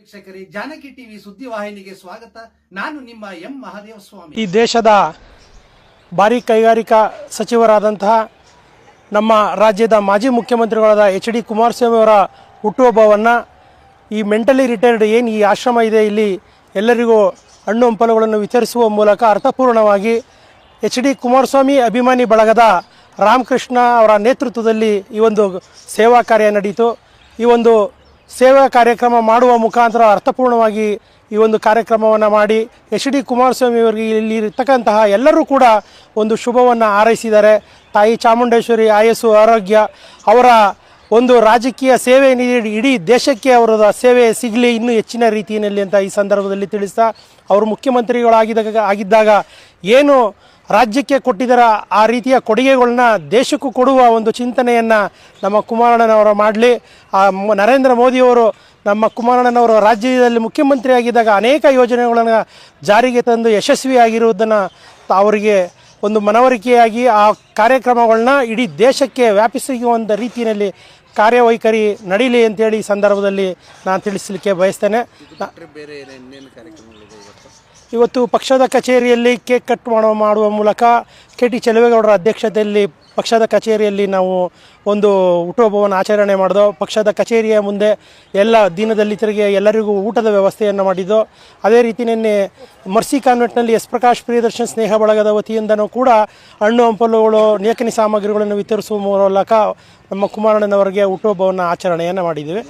ವೀಕ್ಷಕರೇ, ಜಾನಕಿ ಟಿವಿ ಸುದ್ದಿವಾಹಿನಿಗೆ ಸ್ವಾಗತ. ನಾನು ನಿಮ್ಮ ಎಂ ಮಹಾದೇವ ಸ್ವಾಮಿ ಈ ದೇಶದ ಭಾರಿ ಕೈಗಾರಿಕಾ ಸಚಿವರಾದಂತಹ ನಮ್ಮ ರಾಜ್ಯದ ಮಾಜಿ ಮುಖ್ಯಮಂತ್ರಿಗಳಾದ ಎಚ್ ಡಿ ಕುಮಾರಸ್ವಾಮಿ ಅವರ ಹುಟ್ಟುಹಬ್ಬವನ್ನು ಈ ಮೆಂಟಲಿ ರಿಟೈರ್ಡ್ ಏನು ಈ ಆಶ್ರಮ ಇದೆ, ಇಲ್ಲಿ ಎಲ್ಲರಿಗೂ ಹಣ್ಣು ಹಂಪಲುಗಳನ್ನು ವಿತರಿಸುವ ಮೂಲಕ ಅರ್ಥಪೂರ್ಣವಾಗಿ ಎಚ್ ಡಿ ಕುಮಾರಸ್ವಾಮಿ ಅಭಿಮಾನಿ ಬಳಗದ ರಾಮಕೃಷ್ಣ ಅವರ ನೇತೃತ್ವದಲ್ಲಿ ಈ ಒಂದು ಸೇವಾ ಕಾರ್ಯ ನಡೆಯಿತು ಈ ಒಂದು ಸೇವಾ ಕಾರ್ಯಕ್ರಮ ಮಾಡುವ ಮುಖಾಂತರ ಅರ್ಥಪೂರ್ಣವಾಗಿ ಈ ಒಂದು ಕಾರ್ಯಕ್ರಮವನ್ನು ಮಾಡಿ ಎಚ್ ಡಿ ಕುಮಾರಸ್ವಾಮಿ ಅವರಿಗೆ ಇಲ್ಲಿ ಇರ್ತಕ್ಕಂತಹ ಎಲ್ಲರೂ ಕೂಡ ಒಂದು ಶುಭವನ್ನು ಹಾರೈಸಿದ್ದಾರೆ. ತಾಯಿ ಚಾಮುಂಡೇಶ್ವರಿ ಆಯಸ್ಸು ಆರೋಗ್ಯ, ಅವರ ಒಂದು ರಾಜಕೀಯ ಸೇವೆ ನೀಡಿ, ಇಡೀ ದೇಶಕ್ಕೆ ಅವರ ಸೇವೆ ಸಿಗಲಿ ಇನ್ನೂ ಹೆಚ್ಚಿನ ರೀತಿಯಲ್ಲಿ ಅಂತ ಈ ಸಂದರ್ಭದಲ್ಲಿ ತಿಳಿಸ್ತಾ, ಅವರು ಮುಖ್ಯಮಂತ್ರಿಗಳಾಗಿದ್ದಾಗ, ಆಗಿದ್ದಾಗ ಏನು ರಾಜ್ಯಕ್ಕೆ ಕೊಟ್ಟಿದ್ದರ ಆ ರೀತಿಯ ಕೊಡುಗೆಗಳನ್ನ ದೇಶಕ್ಕೂ ಕೊಡುವ ಒಂದು ಚಿಂತನೆಯನ್ನು ನಮ್ಮ ಕುಮಾರಣ್ಣನವರು ಮಾಡಲಿ. ಆ ನರೇಂದ್ರ ಮೋದಿಯವರು ನಮ್ಮ ಕುಮಾರಣ್ಣನವರು ರಾಜ್ಯದಲ್ಲಿ ಮುಖ್ಯಮಂತ್ರಿಯಾಗಿದ್ದಾಗ ಅನೇಕ ಯೋಜನೆಗಳನ್ನು ಜಾರಿಗೆ ತಂದು ಯಶಸ್ವಿಯಾಗಿರುವುದನ್ನು ಅವರಿಗೆ ಒಂದು ಮನವರಿಕೆಯಾಗಿ ಆ ಕಾರ್ಯಕ್ರಮಗಳನ್ನ ಇಡೀ ದೇಶಕ್ಕೆ ವ್ಯಾಪಿಸುವಂಥ ರೀತಿಯಲ್ಲಿ ಕಾರ್ಯವೈಖರಿ ನಡೀಲಿ ಅಂತೇಳಿ ಈ ಸಂದರ್ಭದಲ್ಲಿ ನಾನು ತಿಳಿಸಲಿಕ್ಕೆ ಬಯಸ್ತೇನೆ. ಬೇರೆ ಇವತ್ತು ಪಕ್ಷದ ಕಚೇರಿಯಲ್ಲಿ ಕೇಕ್ ಕಟ್ ಮಾಡುವ ಮಾಡುವ ಮೂಲಕ ಕೆ ಟಿ ಚೆಲುವೇಗೌಡರ ಅಧ್ಯಕ್ಷತೆಯಲ್ಲಿ ಪಕ್ಷದ ಕಚೇರಿಯಲ್ಲಿ ನಾವು ಒಂದು ಹುಟ್ಟುಹಬ್ಬವನ್ನು ಆಚರಣೆ ಮಾಡಿದೋ, ಪಕ್ಷದ ಕಚೇರಿಯ ಮುಂದೆ ಎಲ್ಲ ದಿನದಲ್ಲಿ ತಿರುಗಿ ಎಲ್ಲರಿಗೂ ಊಟದ ವ್ಯವಸ್ಥೆಯನ್ನು ಮಾಡಿದ್ದು ಅದೇ ರೀತಿ ನಿನ್ನೆ ಮರ್ಸಿ ಕಾನ್ವೆಂಟ್ನಲ್ಲಿ ಎಸ್ ಪ್ರಕಾಶ್ ಪ್ರಿಯದರ್ಶನ್ ಸ್ನೇಹ ಬಳಗದ ವತಿಯಿಂದನೂ ಕೂಡ ಹಣ್ಣು, ಹಂಪಲುಗಳು, ನೇಕನಿ ಸಾಮಗ್ರಿಗಳನ್ನು ವಿತರಿಸುವ ಮೂಲಕ ನಮ್ಮ ಕುಮಾರಣ್ಣನವರಿಗೆ ಹುಟ್ಟುಹಬ್ಬವನ್ನು ಆಚರಣೆಯನ್ನು ಮಾಡಿದ್ದೇವೆ.